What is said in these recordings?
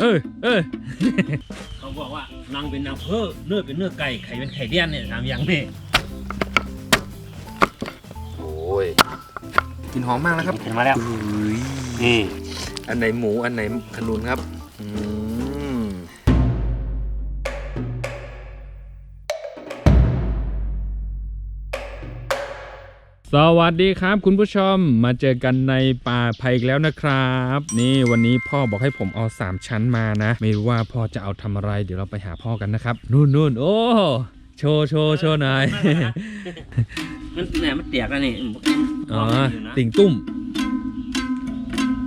เออเออเขาบอกว่านางเป็นนางเพ้อเนื้อเป็นเนื้อไก่ไข่เป็นไข่เลี้ยนเนี่ยสามอย่างนี่โอ้ยกลินหอมมากแล้วครับ เห็นมาแล้วอุ้ยนี่ อันไหนหมูอันไหนขนุนครับอืม สวัสดีครับคุณผู้ชมมาเจอกันในป่าไผ่อีกแล้วนะครับ นี่วันนี้พ่อบอกให้ผมเอาสามชั้นมานะ ไม่รู้ว่าพ่อจะเอาทำอะไร เดี๋ยวเราไปหาพ่อกันนะครับ นู่นนู่นโอ้โชว์โชว์โชว์หน่อยมันเนี่ยมันเตียกแล้วนี่อ๋ออยู่นะติ่งตุ้ม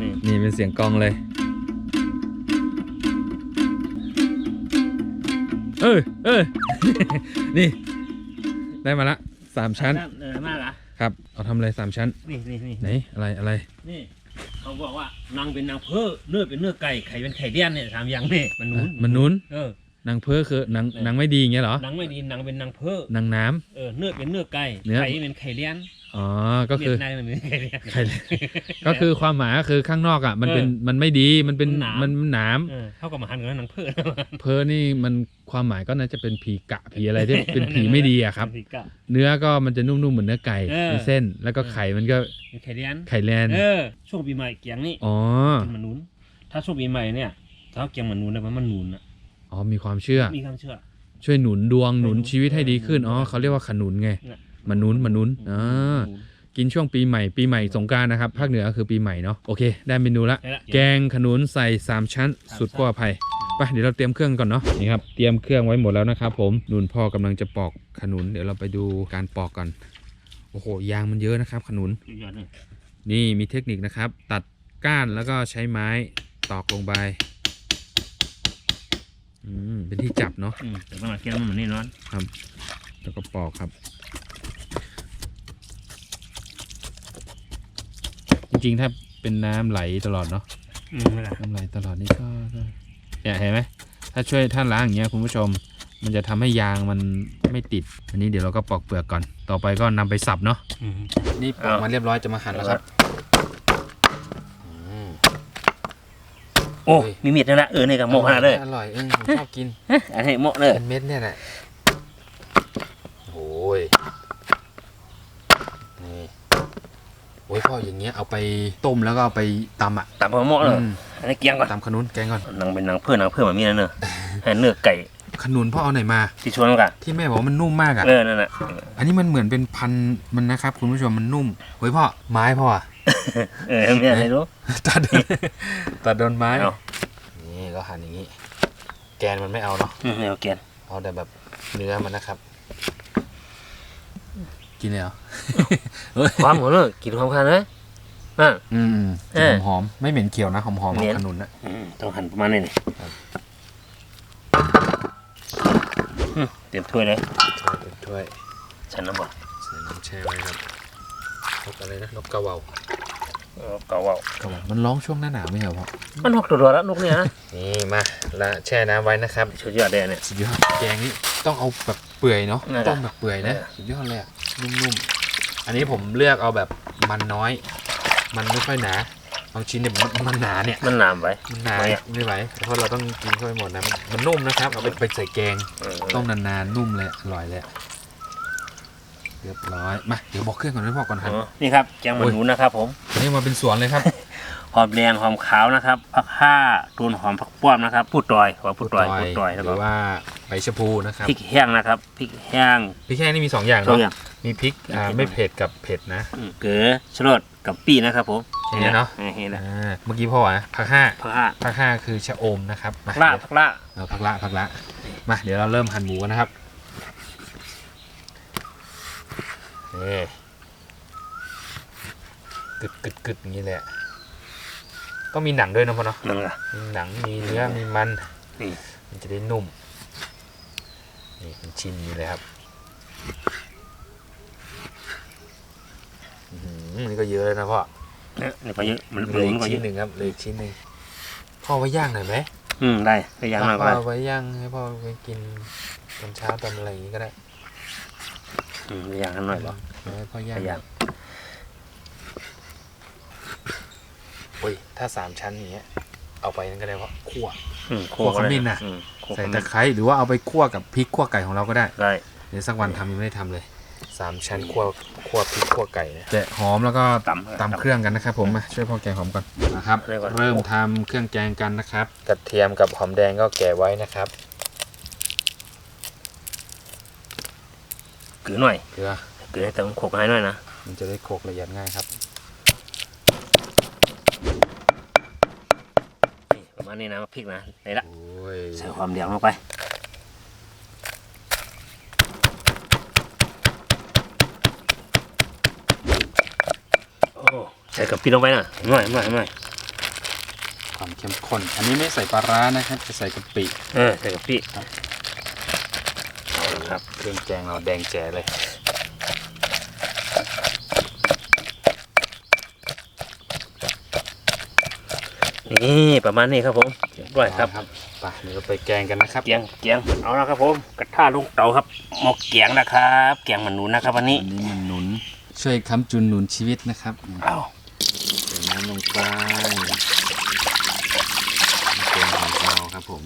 นี่นี่เป็นเสียงกลองเลย เออเออนี่ ได้มาละสามชั้นเออมากอะ ครับ เอาทำอะไรสามชั้น นี่นี่นี่ไหน อะไรอะไร นี่เขาบอกว่านางเป็นนางเพ้อเนื้อเป็นเนื้อไก่ไข่เป็นไข่เลี้ยนเนี่ยสามอย่างนี่มันหนุนอะมันหนุนเออนางเพ้อคือนางเออนางไม่ดีอย่างเงี้ยเหรอ นางไม่ดีนางเป็นนางเพ้อนางน้ำเออเนื้อเป็นเนื้อไก่เนื้อไข่เป็นไข่เลี้ยน อ๋อ ก็คือเวียดนามมันเป็นไข่เลี้ยนไข่ก็คือความหมายก็คือข้างนอกอะ มันเป็นเออมันไม่ดีมันเป็นมันหนาม มันมันหนาม เออเท่ากับมาหันกับนางเพ้อเพ้อนี่มันความหมายก็น่าจะเป็นผีกะผีอะไรที่เป็นผีไม่ดีอะครับเป็นผีกะ เนื้อก็มันจะนุ่มๆเหมือนเนื้อไก่เออ เป็นเส้น แล้วก็ไข่มันก็เป็นไข่เลี้ยนไข่แลนเออช่วงปีใหม่เกียงนี่อ๋อเป็นมนุษย์ถ้าช่วงปีใหม่เนี่ยถ้าเกียงมนุษย์นะมันมันหนุนอะอ๋อมีความเชื่อ มีความเชื่อ ช่วยหนุนดวงหนุนหนุนชีวิตให้ดีขึ้นอ๋อเออเขาเรียกว่าขนุนไงเนี่ย มนุนมนุนอ่าหนุนกินช่วงปีใหม่ปีใหม่สงกรารนะครับ ภาคเหนือก็คือปีใหม่เนาะโอเค ได้เมนูละ ได้ละ แกงขนุนใส่สามชั้นสามสุดชั้นปลอดภัยไปเดี๋ยวเราเตรียมเครื่องก่อนเนาะนี่ครับเตรียมเครื่องไว้หมดแล้วนะครับผมนุนพ่อกำลังจะปอกขนุน เดี๋ยวเราไปดูการปอกก่อนโอ้โหยางมันเยอะนะครับ ขนุน สุดยอดเลยนี่มีเทคนิคนะครับ ตัดก้านแล้วก็ใช้ไม้ตอกลงไปอืมเป็นที่จับเนาะอืมแต่ว่าเกียงมันเหมือนนี่นอนครับแล้วก็ปอกครับ จริงๆถ้าเป็นน้ำไหลตลอดเนาะอืมไม่ละน้ำไหลตลอดนี่ก็ก็เนี่ยเห็นไหมถ้าช่วยท่านล้างอย่างเงี้ยคุณผู้ชม มันจะทำให้ยางมันไม่ติด อันนี้เดี๋ยวเราก็ปอกเปลือกก่อน ต่อไปก็นำไปสับเนาะ อืม นี่ปอกมาเรียบร้อยจะมาหั่นแล้วครับ โอ้ มีมีดนี่แหละเออนี่กับโมกขนาดเลยอร่อยเออผมชอบกินอันนี้โมกเลยเป็นเม็ดเนี่ยแหละโอ้ย นี่โอ้ยพ่ออย่างเงี้ยเอาไปต้มแล้วก็เอาไปตำอะตับหัวโมกเลยอืมอันนี้เกียงก่อนตำขนุนแกงก่อนนางเป็นนางเพื่อนนางเพื่อนแบบนี้นะเนอะให้เนื้อไก่ขนุนพ่อเอาไหนมาที่ชวนกันที่แม่บอกว่ามันนุ่มมากอะเออนั่นน่ะอันนี้มันเหมือนเป็นพันธุ์มันนะครับ คุณผู้ชมมันนุ่มเฮ้ยพ่อไม้พ่ออะเออไม่อะไรรู้ตัดตัดโดนไม้เอานี่ก็หั่นอย่างนี้ แกนมันไม่เอาเนาะอืมเอาเกียนเอาแต่แบบเนื้อมันนะครับ กินเลยเหรอความหัวเลยกินความคันเลยอะอืมเออหอมๆไม่เหม็นเขียวนะหอมหอมเหม็นขนุนนะอืมต้องหั่นประมาณนี้นี่อืมเตรียมถ้วยเลยเป็นถ้วยฉันน้ำบ่ใส่น้ำแช่ไว้ครับนกอะไรนะนกกระเหว่าเออเก่าเว่ากระเหว่ามันร้องช่วงหน้าหนาวไม่เหรอพ่อมันหกตัวๆแล้วนกเนี่ยนะนี่มาแล้วแช่น้ำไว้นะครับสุดยอดเลยเนี่ยสุดยอดแกงนี้ต้องเอาแบบเปื่อยเนาะนั่นแหละต้มแบบเปื่อยนะเออสุดยอดเลยอะ นุ่มๆ อันนี้ผมเลือกเอาแบบมันน้อย มันไม่ค่อยหนาบางชิ้นเนี่ยมันมันหนาเนี่ย มันหนามไว้มันหนาไม่อะไม่ไหวเพราะเราต้องกินเข้าไปหมดนะมันมันนุ่มนะครับ เอาไปไปใส่แกง เออต้มนานๆ นุ่มเลย อร่อยเลย เรียบร้อย มา เดี๋ยวบอกเครื่องก่อนนะบอกก่อนหันอ๋อนี่ครับแกงมันหนูนะครับผมอันนี้มาเป็นสวนเลยครับ หอมแดงหอมขาวนะครับผักข่าตูนหอมผักป้อมนะครับพูดดอยขอพูดดอยพูดดอยแล้วหก็รือว่าใบชะพูนะครับพริกแห้งนะครับพริกแห้ง พริกแห้งนี่มีสองอย่างสองเนาะอย่าง มีพริกอ่าเผ็ดไม่เผ็ดกับเผ็ดนะอืมเกลือชะรดกับปีนะครับผมแค่นี้เนาะออเห็นแล้วอ่าเมื่อกี้พ่ออะผักห้าผักข่าผักห้าคือชะอมนะครับมาผักละผักละเออผักละผักละมาเดี๋ยวเราเริ่มหั่นหมูกันนะครับนี่กึดกึดกึดอย่างนี้เลยอะต้องมีหนังด้วยนะพ่อเนาะนั่นแหละ มีหนังมีเนื้อมีมันนี่ มันจะได้นุ่มนี่เป็นชิ้นนี้เลยครับ อื้อหือนี่ก็เยอะเลยนะพ่อเนี่ยนี่ก็เยอะมันเหหลืมูออีมันกก็เยชิ้นอะหนึ่งครับเหลืออีกชิ้นหนึ่งพ่อไว้ย่างหน่อยไหมอืมได้ไปย่างหน่อยก็พ่อได้เอาไว้ย่างให้พ่อไปกินตอนเช้าตอนอะไรอย่างนี้ก็ได้อืมไปย่างกันหน่อยเหรอเอาให้พ่อย่างไปย่างโอ้ยถ้าสามชั้นอย่างเงี้ยเอาไปนั่นก็ได้ว่าคั่ว อืมคั่วขมิ้นน่ะ อืมคั่วขใส่มิ้นตะไคร้หรือว่าเอาไปคั่วกับพริกคั่วไก่ของเราก็ได้ ได้ เดี๋ยวสักวันทำยังไม่ได้ทำเลย สามชั้นคั่วคั่วพริกคั่วไก่นะแกะหอมแล้วก็ตำตำเครื่องกันนะครับ ผมมาช่วยพ่อแกงหอมก่อนนะครับ เรียกว่าเริ่มทำเครื่องแกงกันนะครับ กระเทียมกับหอมแดงก็แกะไว้นะครับเกลือหน่อยเกลือเกลือให้เติมโขกให้หน่อยนะมันจะได้โขลกละเอียดง่ายครับ นี่ประมาณนี้นะพริกนะไหนละโอ้ยใส่ความเหลียงลงไป ใส่กับพริกลงไปนะหน่อยหน่อยหน่อยความเข้มข้น อันนี้ไม่ใส่ปลาร้านะครับ จะใส่กะปิเออใส่กับพริกครับเครื่องแกงเราแดงแจ๋เลยนี่ประมาณนี้ครับผมเรียบร้อยครับไปเดี๋ยวเราไปแกงกันนะครับเกียงเกียงเอาละครับผมกระทะลงเตาครับหมกเกียงนะครับเกียงมันหนูนะครับวันนี้อันนี้มันหนุน ช่วยค้ำจุนหนุนชีวิตนะครับเอาใส่น้ำลงไปเครื่องของเราครับผม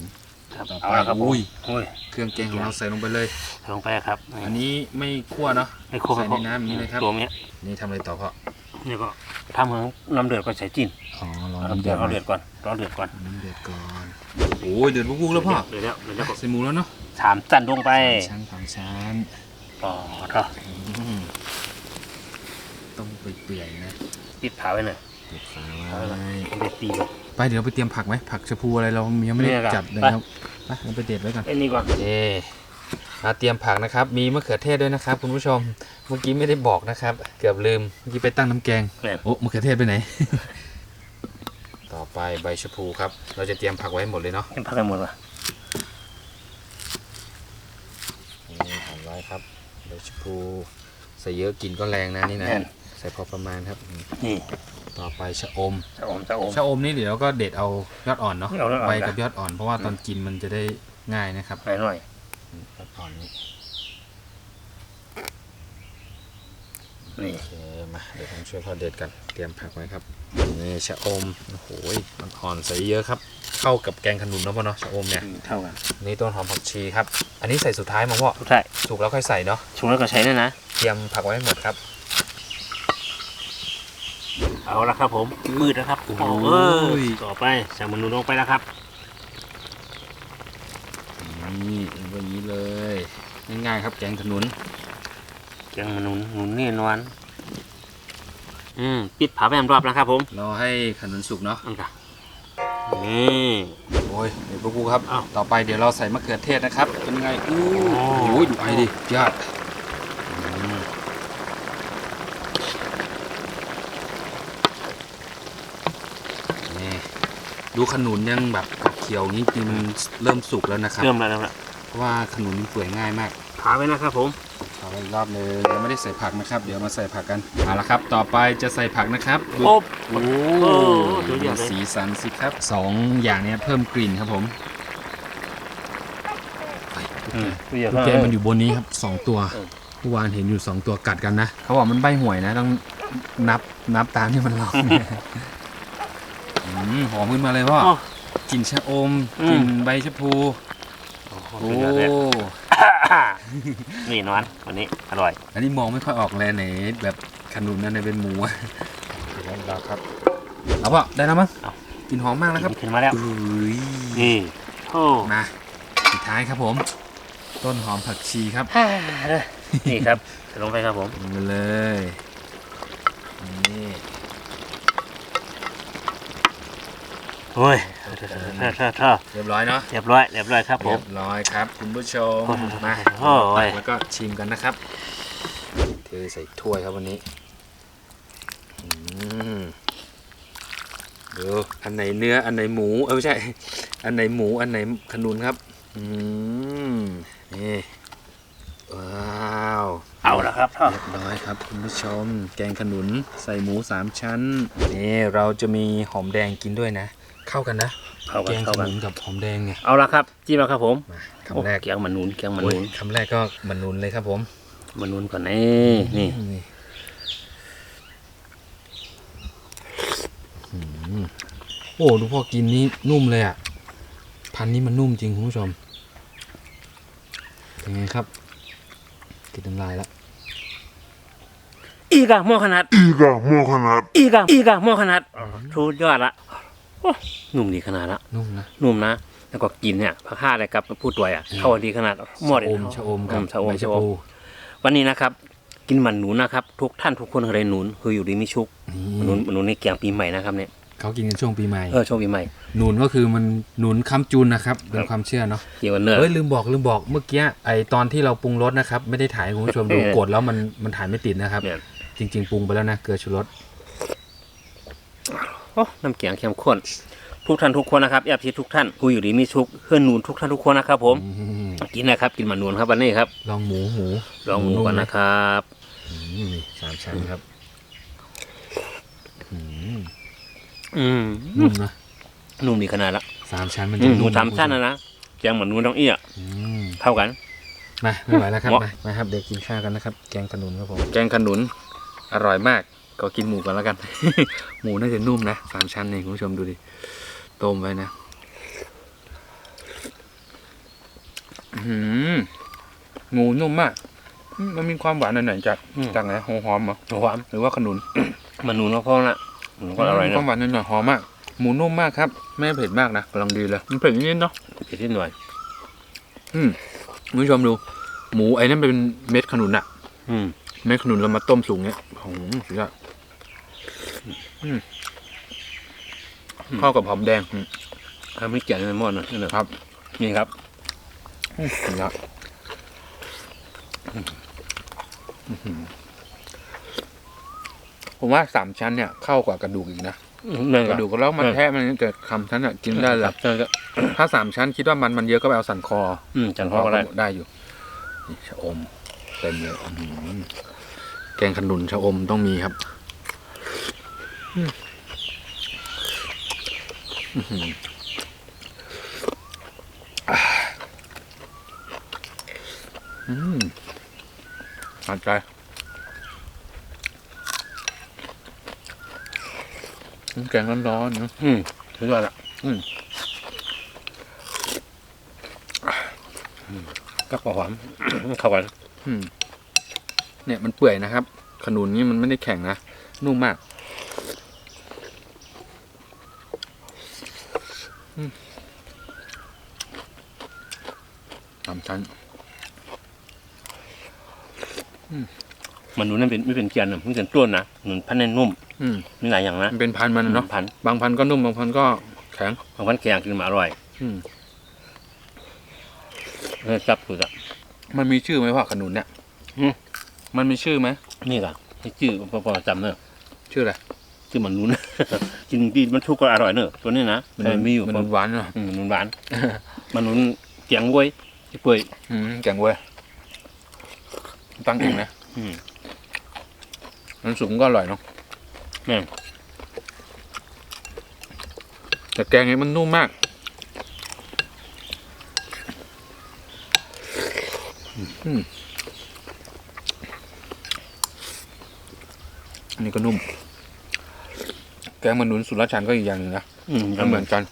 ครับต่อไปเอาละครับผมอุ้ยโอ้ย เครื่องแกงของเราใส่ลงไปเลย ลงไปครับอันนี้ไม่คั่วเนาะไม่ครบใส่ในน้ำอย่างนี้เลยครับตัวเนี้ยนี่ทำอะไรต่อพ่อนี่ก็ทำเหมือนน้ำเดือดก็ใส่จีนอ๋อรอเอาน้ำเดืเดืออดดเอาเดือดก่อนรอเดือดก่อนน้ำเดือดก่อนโอ้ยเดือดปุ๊กๆแล้วพ่อเดือดแล้วเดือดแล้วก็ใส่หมูแล้วเนาะสามจันลงไปชั้นสองชั้น ต่อเถอะอืม ต้มเปื่อยๆนะปิดฝาไว้หน่อยปิดฝาเอาไว้ไว้ผมไปตีเลยไปเดี๋ยวไปเตรียมผักไหมผักชะพูอะไรเรายังไม่ได้เนี่ยครับจัดเลยไปครับไปเราไปเด็ดไว้ก่อนไอ้นี่ก่อนเอ๊มาเตรียมผักนะครับ มีมะเขือเทศด้วยนะครับ คุณผู้ชม เมื่อกี้ไม่ได้บอกนะครับ เกือบลืม เมื่อกี้ไปตั้งน้ำแกงเนี่ยโอ้มะเขือเทศไปไหน ต่อไปใบชะพูครับ เราจะเตรียมผักไว้ให้หมดเลยเนาะให้พักกันหมดว่ะนี่หั่นไว้ครับ ใบชะพูใส่เยอะกินก็แรงนะนี่นะแน่นใส่พอประมาณครับ นี่ต่อไปชะอมจะอมจะอม ชะอมนี่เดี๋ยวเราก็เด็ดเอายอดอ่อนเนาะเอายอดอ่อน ใบกับยอดอ่อน เพราะว่าตอนกินมันจะได้ง่ายนะครับหน่อยหน่อยยอดอ่อนนี้นี่โอเคมาเดี๋ยวผมช่วยพ่อเด็ดกันเตรียมผักไว้ครับนี่ชะอมโอ้โหมันอ่อนใส่เยอะครับ เข้ากับแกงขนุนเนาะพ่อเนาะชะอมเนี่ยเท่ากันนี่ต้นหอมผักชีครับ อันนี้ใส่สุดท้ายมาพ่อทุกท่ายสุกแล้วค่อยใส่เนาะ ชุงแล้วก็ใช้เนี่ยนะ เตรียมผักไว้ให้หมดครับ เอาละครับ ผมมืดแล้วครับโอ้โหเออต่อไปใส่มันหนูลงไปแล้วครับนี่แบบนี้เลยง่ายๆครับแกงขนุนเกียงมันหนุนหนุนนี่นวลอืมปิดผาแวมรอบนะครับ ผมรอให้ขนุนสุกเนาะอันค่ะนี่โอ้ยเดี๋ยวพวกครับอ้าวต่อไปเดี๋ยวเราใส่มะเขือเทศนะครับเป็นไงอู้โอ้โอ้ยดูไอดิยอดอืมนี่ ดูขนุนยังแบบเขียวๆนี้กินเริ่มสุกแล้วนะครับ เริ่มแล้วเริ่มแล้วเพราะว่าขนุนมันเปื่อยง่ายมากผาไว้นะครับผมเอาอีกรอบหนึงยังไม่ได้ใส่ผักนะครับ เดี๋ยวมาใส่ผักกันเอาละครับ ต่อไปจะใส่ผักนะครับดูโอ้โอ้โอ้ดูเดือดเลยสีสันสิครับสองอย่างเนี้ยเพิ่มกลิ่นครับผมไปอืมดูเดือดตุ๊กมากแกมันอยู่บนนี้ครับสองตัวเออเมื่อวานเห็นอยู่สองตัวกัดกันนะ เขาบอกมันใบห่วยนะ ต้องนับนับตามที่มันร้องเนี่ยอื มหอมขึ้นมาเลยพ่อโอ้กลิ่นชะอมอืม กลิ่นใบชะพูโอ้โหโอ้ดูเดือดเลย นี่นวลวันนี้อร่อยอันนี้มองไม่ค่อยออกเลยไหนแบบขนุนนั่นไหนเป็นหมูอะเดี๋ยวเราครับ เอาป่ะได้แล้วมั้งเอา กลิ่นหอมมากแล้วครับขึ้นมาแล้วอุ้ยนี่โอ้มาสุดท้ายครับผม ต้นหอมผักชีครับ ฮ่าเลยนี่ครับใส่ลงไปครับผมลงไปเลย นี่ โอ้ยเท่าเท่าเท่าเรียบร้อยเนาะเรียบร้อยเรียบร้อยครับผเรีม ยบร้อยครับ คุณผู้ชมมาโอ้ย แล้วก็ชิมกันนะครับเทใส่ถ้วยครับวันนี้อืมดูอันไหนเนื้ออันไหนหมูเออไม่ใช่ อันไหนหมูอันไหนขนุนครับอืมนี่ว้าว เอาละครับเท่าเรียบร้อยครับคุณผู้ชม แกงขนุนใส่หมูสามชั้นนี่เราจะมีหอมแดงกินด้วยนะ เข้ากันนะเข้าแกกันงขเข้ากัน นุนกับหอมแดงไงเอาละครับจิ้มแล้วครับผมมาคำแรกโอ้เกียงมันหนุนเกียงมันหโอ้ยนุนคำแรกก็มันนุนเลยครับผมมันหนุนก่อนนี่นี่นี่อืมโอ้ดูพ่อกินนี่นุ่มเลยอะ พันธุ์นี้มันนุ่มจริงคุณผู้ชมเป็นไงครับกินน้ำลายแล้วอีกอะหม้อขนาด Iga Mohanat. อีกอะอีกอะหม้อขนาดสุดยอดละโอ้ นุ่มดีขนาดละนุ่มนะนุ่มนะแล้วก็กินเนี่ยผักข่าอะไรกับพูดตัวอะเข้ากันดีขนาดหม้อเด็ดชะอมชะอมกับชะอมใบชะชะอพูมวันนี้นะครับ กินมันหนูนะครับ ทุกท่านทุกคนเคยหนุนคืออยู่ดีมีชุกมันหนุนนี่มันหนุนในเกียงปีใหม่นะครับเนี่ยเขากินกันช่วงปีใหม่ เออช่วงปีใหม่ หนุนก็คือมันหนุนคำจุนนะครับเป็นความเชื่อเนาะ เกี่ยวกับเนื้อเฮ้ยลืมบอกลืมบอกเมื่อกี้ไอตอนที่เราปรุงรสนะครับ ไม่ได้ถ่ายให้คุณผู้ชมดูเออกดแล้วมันมันถ่ายไม่ติดนะครับเนี่ยจริง ๆ ปรุงไปแล้วนะเกลือชูรส โอ้น้ำเกียงเข้มข้นทุกท่านทุกคนนะครับแอบชิดทุกท่านคุยอยู่ดีมีชุกเพื่อนหนุนทุกท่านทุกคนนะครับ ผมอืมกินนะครับ กินมันหนุนครับวันนี้ครับ ลองหมูหมูลองหมูก่อนมนะครับอืมนี่สามชั้นครับอืมอืมนุ่มนะนุ่มดีขนาดละสามชั้นมันอืจะมหมูนุ่มสามชั้นนะนะแกงเหมือนหนูต้องเอี้ยอืมเท่ากันมาไม่ไหวแล้วครับเหมาะมามาครับเด็กกินข้าวกันนะครับ แกงขนุนครับผมแกงขนุนอร่อยมาก ก็กินหมูกันแล้วกัน หมูน่าจะนุ่มนะสามชั้นนี่คุณผู้ชมดูดิต้มไว้นะอื้อหือหมูนุ่มมากอืมมันมีความหวานหน่อยๆจากอืมจากไหนหอมหอมเหรอหวานหรือว่าขนุนมันหนูก็พอละหนูก็อร่อยมีนะความหวานหน่อยๆหอมมาก หมูนุ่มมากครับ ไม่เผ็ดมากนะกำลังดีเลยมันเผ็ดนิดๆเนาะเผ็ดนิดหน่อย อืมคุณผู้ชมดู หมูไอ้นั่นเป็นเม็ดขนุนอะอืมเม็ดขนุนเรามาต้มสุกเนี้ยโอ้โหสุดยอดอืม เข้ากับหอมแดงอืมทำให้เกียงในหม้อหน่อยนี่นะครับ นี่ครับสุดยอดอื้อหือผมว่าสามชั้นเนี่ยเข้ากว่ากระดูกอีกนะนั่นกก็ระดูกก็แล้วมันแทะมันแต่คำชั้นอะกินได้แหครัละบใช่ก็ถ้าสามชั้นคิดว่ามันมันเยอะก็ไปเอาสันคอ อืมจันทร์พ่อก็ได้ได้อยู่นี่ชะอมเต็มเลยอื้อหือแกงขนุนชะอมต้องมีครับ อืมอื้อหืออ่าอืมหัดใจแกงร้อนๆเนอะอืมสุดยอดละอืมก็หอมเข้ากันอืมเนี่ยมันเปื่อยนะครับ ขนุนนี่มันไม่ได้แข็งนะ นุ่มมากอืม สามชั้นมันหนูนั่นเป็นไม่เป็นเกียนนะมันเป็นต้วนนะหนุนพันแน่นนุ่มอืมมีหลายอย่างนะมันเป็นพันธุ์มันเนาะพันบางพันธุ์ก็นุ่มบางพันธุ์ก็แข็งบางพันแข็งกินมาอร่อย อืมเออจับสุดอะมันมีชื่อไหมว่าขนุนเนี่ยอืมมันมีชื่อไหมนี่ก็ให้ชื่อพอพอจำเนอะชื่ออะไร ชื่อมันหนุนกินดีมันทุกก็อร่อยเนอะตัวนี้นะมันแต่มีอยู่มันหวานเนาะอืมมันหวานมันหนุนเกียงบวยที่เปื่อยอืมแกงเว้ยตั้งเองนะอืมมันสุกมันก็อร่อยเนาะแม่นแต่แกงนี้มันนุ่มมากอืมอันนี้ก็นุ่มแก งมันหนุนสุรชันก็อีกอย่างหนึ่งนะอืมก็เหมือนกัน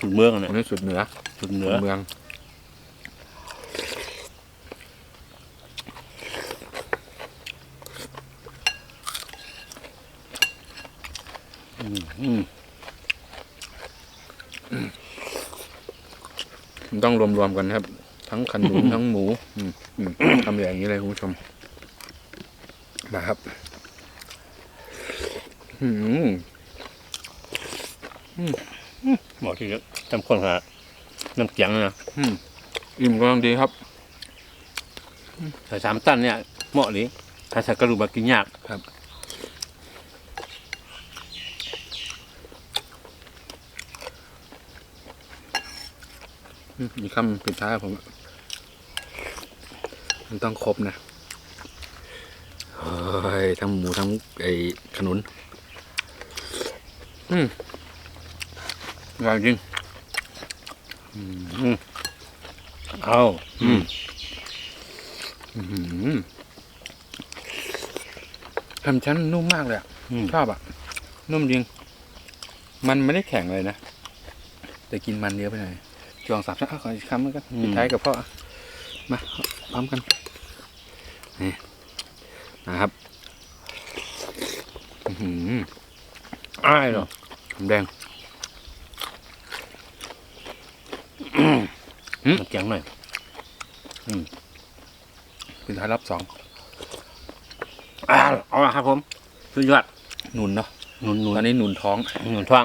สุดเมืองอะอัเนี่ยนนี้สุดเหนือสุดเหนืสุอดเมือง อืมมันต้องรวมๆกันนะครับ ทั้งขนุน ทั้งหมู อืมอืมทำอย่างนี้เลยคุณผู้ชมมาครับ อืม บอกที่จำคนหาน้ำเกียงนะอืมอิ่มกำลังดีครับใส่สามตันเนี่ยเหมาะเลยถ้าใส่กระดูกมากินยากอืมมีคำปิดท้ายผมมันต้องครบนะเฮ้ยทั้งหมูทั้งไอ้ขนุน อืม อร่อยจริงเอาอืมอืมทำชั้นนุ่มมากเลยอะอืมชอบอะ นุ่มจริง มันไม่ได้แข็งเลยนะ แต่กินมันเยอะไปหน่อยจองสามชั้นอะขออีกคำแล้วกันปิดท้ายกับพ่ออะมาพร้อมกัน นี่นะครับอื้อหืออ้ายเหรอหอมแดง มันเจียงหน่อยปิดท้ายรอบสองอ่าเอาละครับผมสุดยอดหนุนเนาะหนุนหนุนตอนนี้หนุนท้องหนุนท้อง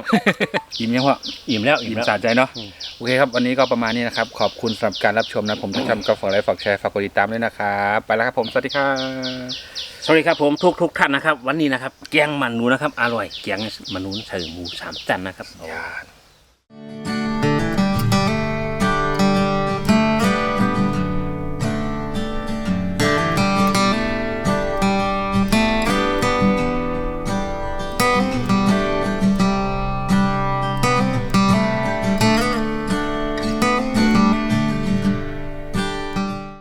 อิ่มยังพ่ออิ่มแล้วอิ่อิ่มมแล้วสะใจเนาะอืมโอเคครับวันนี้ก็ประมาณนี้นะครับ ขอบคุณสำหรับการรับชมนะผมจะทำกาแฟไลฟ์ฝากแชร์ฝากกดติดตามด้วยนะครับไปแล้วครับผมสวัสดีครับสวัสดีครับผมทุกทุกท่านนะครับ วันนี้นะครับ แกงมันหนูนะครับ อร่อยแกงมันหนูใส่หมูสามจันนะครับยาน